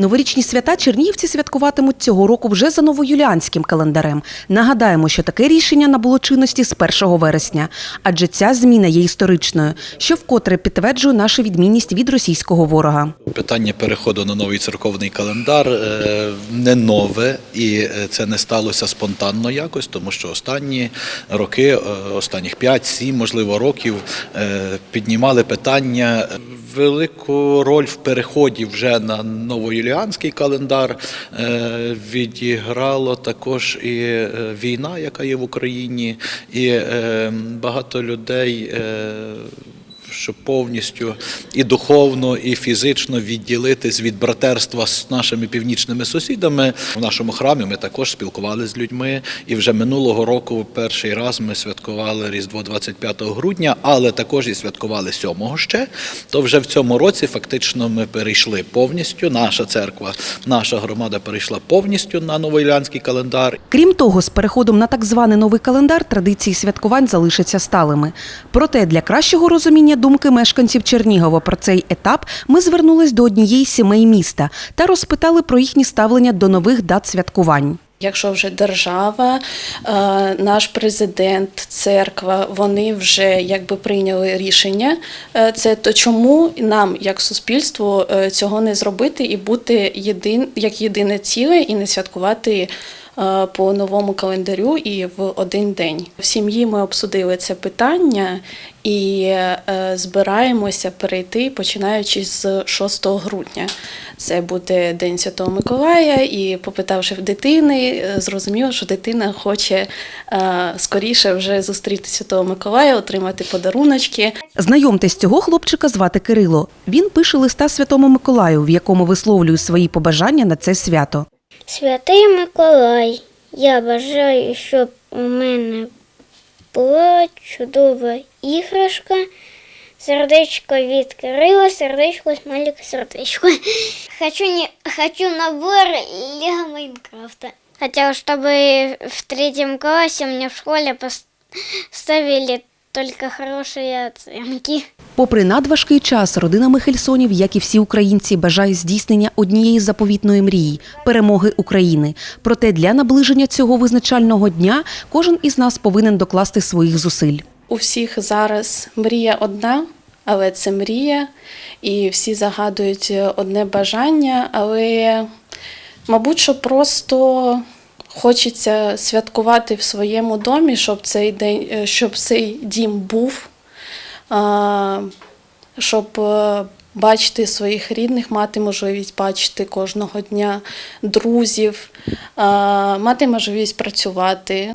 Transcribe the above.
Новорічні свята чернігівці святкуватимуть цього року вже за новоюліанським календарем. Нагадаємо, що таке рішення набуло чинності з 1 вересня, адже ця зміна є історичною, що вкотре підтверджує нашу відмінність від російського ворога. Питання переходу на новий церковний календар е, не нове, і е, це не сталося спонтанно якось, тому що останні роки, е, останніх 5-7, можливо, років піднімали питання. Велику роль в переході вже на новоюліанський календар е, відіграло також і е, війна, яка є в Україні, і е, багато людей. Щоб повністю і духовно, і фізично відділитись від братерства з нашими північними сусідами. В нашому храмі ми також спілкувалися з людьми. І вже минулого року перший раз ми святкували Різдво 25 грудня, але також і святкували 7 ще. То вже в цьому році фактично ми перейшли повністю. Наша церква, наша громада перейшла повністю на новоілянський календар. Крім того, з переходом на так званий новий календар традиції святкувань залишаться сталими. Проте для кращого розуміння думки мешканців Чернігова про цей етап ми звернулись до однієї сімей міста та розпитали про їхні ставлення до нових дат святкувань. Якщо вже держава, е, наш президент, церква, вони вже якби прийняли рішення, е, це то чому нам, як суспільству, е, цього не зробити і бути єдин як єдине ціле і не святкувати по новому календарю і в один день. В сім'ї ми обсудили це питання і е, збираємося перейти починаючи з 6 грудня. Це буде День Святого Миколая, і попитавши в дитини, е, зрозуміло, що дитина хоче е, скоріше вже зустріти Святого Миколая, отримати подаруночки. Знайомтесь, цього хлопчика звати Кирило. Він пише листа Святому Миколаю, в якому висловлює свої побажання на це свято. Святий Миколай, я бажаю, щоб у мене була чудова іграшка. Сердечко від сердечко смайлик, сердечко. Хочу, не, хочу набор Лего Майнкрафта. Хотела, чтобы в третьем классе мне в школе поставили только хорошие оценки. Попри надважкий час, родина Михельсонів, як і всі українці, бажає здійснення однієї заповітної мрії перемоги України. Проте для наближення цього визначального дня кожен із нас повинен докласти своїх зусиль. У всіх зараз мрія одна, але це мрія, і всі загадують одне бажання, але, мабуть, що просто хочеться святкувати в своєму домі, щоб цей день, е, щоб цей дім був, щоб е, бачити своїх рідних, мати можливість бачити кожного дня друзів, мати можливість працювати.